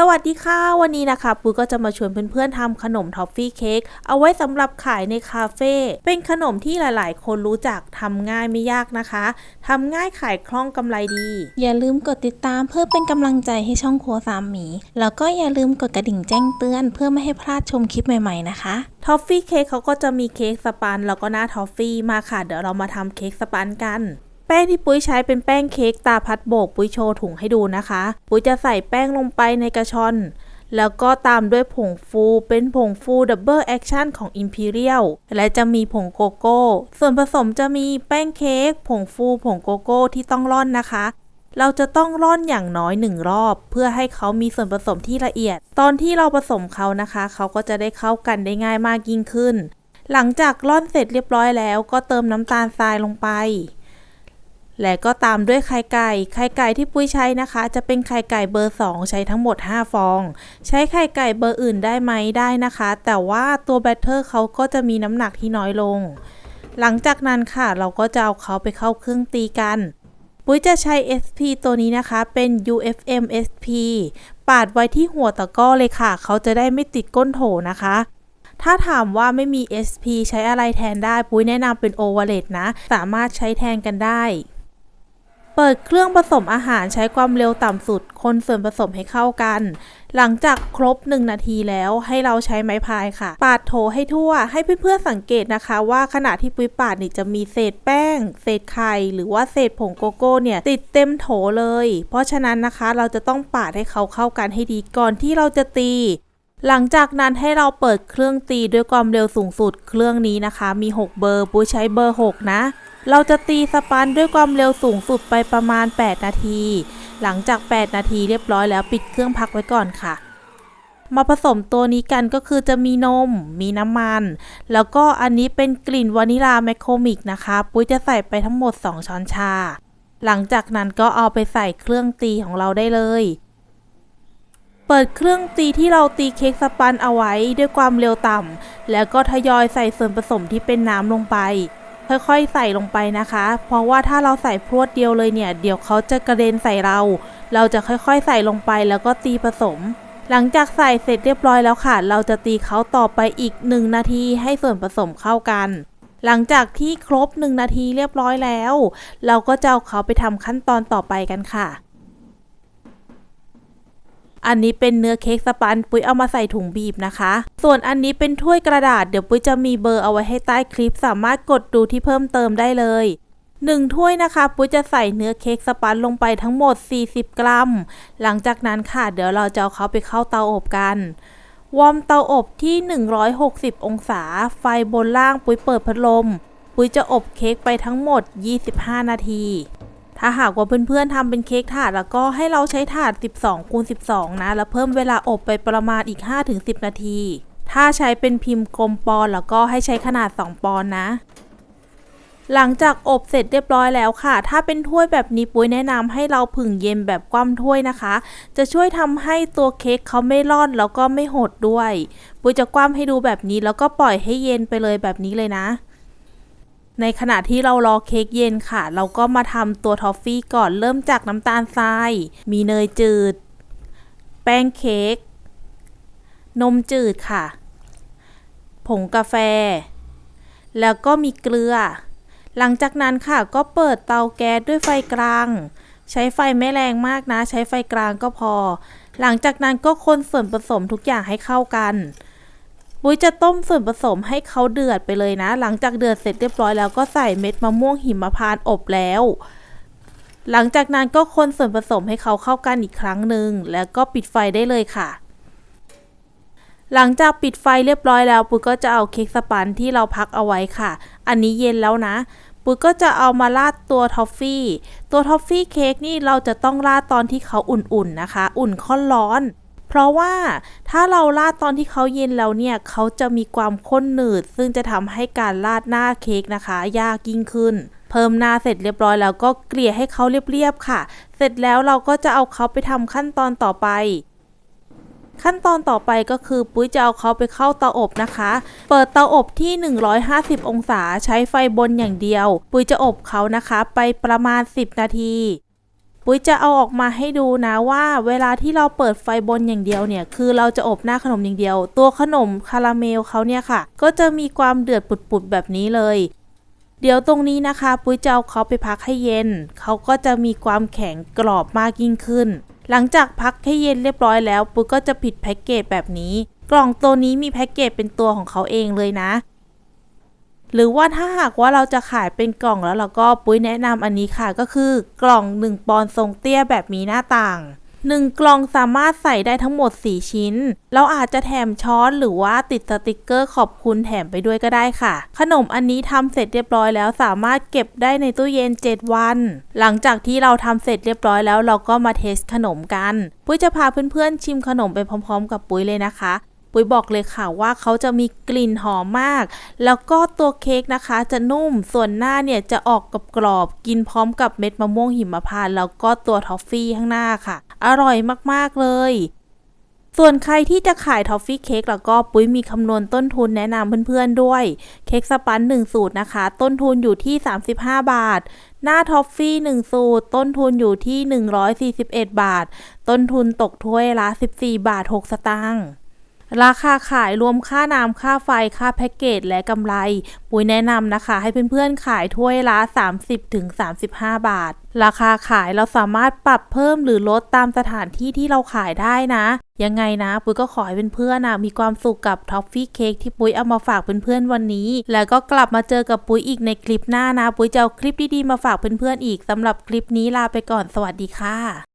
สวัสดีค่ะ วันนี้นะคะปุ้ยก็จะมาชวนเพื่อนๆทำขนมทอฟฟี่เค้กเอาไว้สำหรับขายในคาเฟ่เป็นขนมที่หลายๆ คนรู้จักทำง่ายไม่ยากนะคะทำง่ายขายคล่องกำไรดี อย่าลืมกดติดตามเพื่อเป็นกำลังใจให้ช่องครัวสามหมี แล้วก็อย่าลืมกดกระดิ่งแจ้งเตือน เพื่อไม่ให้พลาดชมคลิปใหม่ๆนะคะทอฟฟี่เค้กเขาก็จะมีเค้กสปันแล้วก็หน้าทอฟฟี่มาค่ะ เดี๋ยวเรามาทำเค้กสปันกัน แป้งที่ปุ้ยใช้เป็นแป้งเค้กตาพัดโบก ปุ้ยโชว์ถุงให้ดูนะคะ ปุ้ยจะใส่แป้งลงไปในกระชอน แล้วก็ตามด้วยผงฟูเป็นผงฟูดับเบิลแอคชั่นของ Imperial และจะมีผงโกโก้ ส่วนผสมจะมีแป้งเค้กผงฟูผงโกโก้ที่ต้องร่อนนะคะ เราจะต้องร่อนอย่างน้อยหนึ่งรอบ เพื่อให้เขามีส่วนผสมที่ละเอียด ตอนที่เราผสมเขานะคะ เขาก็จะได้เข้ากันได้ง่ายมากยิ่งขึ้น หลังจากร่อนเสร็จเรียบร้อยแล้ว ก็เติมน้ำตาลทรายลงไป และก็ตามด้วยไข่ไก่ ไข่ไก่ที่ปุ้ยใช้นะคะ จะเป็นไข่ไก่เบอร์ 2 ใช้ทั้งหมด 5 ฟอง ใช้ไข่ไก่เบอร์อื่นได้ไหมได้นะคะ แต่ว่าตัวแบตเตอร์เขาก็จะมีน้ำหนักที่น้อยลง หลังจากนั้นค่ะเราก็จะเอาเขาไปเข้าเครื่องตีกันปุ้ยจะใช้ SP ตัวนี้นะคะเป็น UFM SP ปาดไว้ที่หัวตะก้อเลยค่ะ เขาจะได้ไม่ติดก้นโถนะคะ ถ้าถามว่าไม่มี SP ใช้อะไรแทนได้ ปุ้ยแนะนำเป็น o v e r l e t นะ สามารถใช้แทนกันได้ เปิดเครื่องผสมอาหารใช้ความเร็วต่ำสุด คนส่วนผสมให้เข้ากัน หลังจากครบ 1 นาทีแล้วให้เราใช้ไม้พายค่ะ ปาดโถให้ทั่ว ให้เพื่อนๆสังเกตนะคะ ว่าขณะที่ปุ้ยปาดนี่จะมีเศษแป้ง เศษไข่หรือว่าเศษผงโกโก้เนี่ย ติดเต็มโถเลย เพราะฉะนั้นนะคะเราจะต้องปาดให้เขาเข้ากันให้ดีก่อนที่เราจะตีหลังจากนั้นให้เราเปิดเครื่องตีด้วยความเร็วสูงสุด เครื่องนี้นะคะ มี 6 เบอร์ปุ้ยใช้เบอร์ 6 นะ เราจะตีสปันด้วยความเร็วสูงสุดไปประมาณ 8 นาที หลังจาก 8 นาทีเรียบร้อยแล้วปิดเครื่องพักไว้ก่อนค่ะ มาผสมตัวนี้กันก็คือจะมีนม มีน้ำมัน แล้วก็อันนี้เป็นกลิ่นวานิลาแมคโครมิกนะคะ ปุ้ยจะใส่ไปทั้งหมด 2 ช้อนชา หลังจากนั้นก็เอาไปใส่เครื่องตีของเราได้เลยเปิดเครื่องตีที่เราตีเค้กสปันเอาไว้ด้วยความเร็วต่ำ แล้วก็ทยอยใส่ส่วนผสมที่เป็นน้ำลงไป ค่อยๆใส่ลงไปนะคะ เพราะว่าถ้าเราใส่พรวดเดียวเลยเนี่ย เดี๋ยวเขาจะกระเด็นใส่เรา เราจะค่อยๆใส่ลงไปแล้วก็ตีผสม หลังจากใส่เสร็จเรียบร้อยแล้วค่ะ เราจะตีเขาต่อไปอีก 1 นาทีให้ส่วนผสมเข้ากัน หลังจากที่ครบ 1 นาทีเรียบร้อยแล้ว เราก็จะเอาเขาไปทำขั้นตอนต่อไปกันค่ะ อันนี้เป็นเนื้อเค้กสปันปุ้ยเอามาใส่ถุงบีบนะคะ ส่วนอันนี้เป็นถ้วยกระดาษเดี๋ยวปุ้ยจะมีเบอร์เอาไว้ให้ใต้คลิป สามารถกดดูที่เพิ่มเติมได้เลยหนึ่งถ้วยนะคะ ปุ้ยจะใส่เนื้อเค้กสปันลงไปทั้งหมด 40 กรัม หลังจากนั้นค่ะ เดี๋ยวเราจะเอาเขาไปเข้าเตาอบกัน วอร์มเตาอบที่ 160 องศา ไฟบนล่างปุ้ยเปิดพัดลม ปุ้ยจะอบเค้กไปทั้งหมด 25 นาที ถ้าหากว่าเพื่อนๆทำเป็นเค้กถาดแล้วก็ให้เราใช้ถาด 12คูณ12 นะ แล้วเพิ่มเวลาอบไปประมาณอีก 5-10 นาที ถ้าใช้เป็นพิมพ์กลมปอนแล้วก็ให้ใช้ขนาด 2 ปอนนะ หลังจากอบเสร็จเรียบร้อยแล้วค่ะ ถ้าเป็นถ้วยแบบนี้ปุ้ยแนะนำให้เราผึ่งเย็นแบบคว่ำถ้วยนะคะ จะช่วยทำให้ตัวเค้กเขาไม่ร่อนแล้วก็ไม่หดด้วย ปุ้ยจะคว่ำให้ดูแบบนี้แล้วก็ปล่อยให้เย็นไปเลยแบบนี้เลยนะ ในขณะที่เรารอเค้กเย็นค่ะ เราก็มาทำตัวทอฟฟี่ก่อนเริ่มจากน้ำตาลทราย มีเนยจืด แป้งเค้ก นมจืดค่ะ ผงกาแฟ แล้วก็มีเกลือ หลังจากนั้นค่ะก็เปิดเตาแก๊สด้วยไฟกลาง ใช้ไฟไม่แรงมากนะ ใช้ไฟกลางก็พอ หลังจากนั้นก็คนส่วนผสมทุกอย่างให้เข้ากัน ปุ้ยจะต้มส่วนผสมให้เขาเดือดไปเลยนะ หลังจากเดือดเสร็จเรียบร้อยแล้วก็ใส่เม็ดมะม่วงหิมพานต์อบแล้ว หลังจากนั้นก็คนส่วนผสมให้เขาเข้ากันอีกครั้งหนึ่งแล้วก็ปิดไฟได้เลยค่ะ หลังจากปิดไฟเรียบร้อยแล้วปุ้ยก็จะเอาเค้กสปันที่เราพักเอาไว้ค่ะ อันนี้เย็นแล้วนะ ปุ้ยก็จะเอามาราดตัวทอฟฟี่ ตัวทอฟฟี่เค้กนี่เราจะต้องราดตอนที่เขาอุ่นๆนะคะ อุ่นค่อนร้อน ราะว่าถ้าเราราดตอนที่เขาเย็นแล้วเนี่ยเขาจะมีความข้นหนืด ซึ่งจะทำให้การราดหน้าเค้กนะคะ ยากยิ่งขึ้น เพิ่มหน้าเสร็จเรียบร้อยแล้วก็เกลี่ยให้เขาเรียบๆค่ะ เสร็จแล้วเราก็จะเอาเขาไปทำขั้นตอนต่อไปขั้นตอนต่อไปก็คือปุ้ยจะเอาเขาไปเข้าเตาอบนะคะ เปิดเตาอบที่ 150 องศาใช้ไฟบนอย่างเดียว ปุ้ยจะอบเขานะคะ ไปประมาณ 10 นาที ปุ้ยจะเอาออกมาให้ดูนะว่าเวลาที่เราเปิดไฟบนอย่างเดียวเนี่ย คือเราจะอบหน้าขนมอย่างเดียว ตัวขนมคาราเมลเขาเนี่ยค่ะ ก็จะมีความเดือดปุดๆแบบนี้เลย เดี๋ยวตรงนี้นะคะ ปุ้ยจะเอาเขาไปพักให้เย็น เขาก็จะมีความแข็งกรอบมากยิ่งขึ้น หลังจากพักให้เย็นเรียบร้อยแล้ว ปุ้ยก็จะปิดแพ็กเกจแบบนี้ กล่องตัวนี้มีแพ็กเกจเป็นตัวของเขาเองเลยนะ หรือว่าถ้าหากว่าเราจะขายเป็นกล่องแล้วเราก็ปุ้ยแนะนำอันนี้ค่ะก็คือกล่อง 1 ปอนด์ทรงเตี้ยแบบมีหน้าต่าง 1 กล่องสามารถใส่ได้ทั้งหมด 4 ชิ้น เราอาจจะแถมช้อนหรือว่าติดสติกเกอร์ขอบคุณแถมไปด้วยก็ได้ค่ะ ขนมอันนี้ทำเสร็จเรียบร้อยแล้วสามารถเก็บได้ในตู้เย็น 7 วัน หลังจากที่เราทำเสร็จเรียบร้อยแล้วเราก็มาเทสขนมกัน ปุ้ยจะพาเพื่อนๆชิมขนมไปพร้อม ๆ กับปุ้ยเลยนะคะ ปุ้ยบอกเลยค่ะว่าเขาจะมีกลิ่นหอมมาก แล้วก็ตัวเค้กนะคะจะนุ่มส่วนหน้าเนี่ยจะออกกับกรอบกินพร้อมกับเม็ดมะม่วงหิมพานต์แล้วก็ตัวทอฟฟี่ข้างหน้าค่ะ อร่อยมากๆเลยส่วนใครที่จะขายทอฟฟี่เค้กแล้วก็ปุ้ยมีคำนวณต้นทุนแนะนำเพื่อนๆด้วย เค้กสปัน 1 สูตรนะคะ ต้นทุนอยู่ที่ 35 บาท หน้าทอฟฟี่ 1 สูตร ต้นทุนอยู่ที่ 141 บาท ต้นทุนตกถ้วยละ 14 บาท 6 สตางค์ ราคาขายรวมค่าน้ำค่าไฟค่าแพ็กเกจและกำไร ปุ๋ยแนะนำนะคะ ให้เพื่อนๆขายถ้วยละ 30-35 บาท ราคาขายเราสามารถปรับเพิ่มหรือลดตามสถานที่ที่เราขายได้นะ ยังไงนะ ปุ้ยก็ขอให้เพื่อนๆนะมีความสุขกับท็อฟฟี่เค้กที่ปุ้ยเอามาฝากเพื่อนๆวันนี้ แล้วก็กลับมาเจอกับปุ้ยอีกในคลิปหน้านะ ปุ้ยจะเอาคลิปดีๆมาฝากเพื่อนๆอีกสำหรับคลิปนี้ลาไปก่อนสวัสดีค่ะ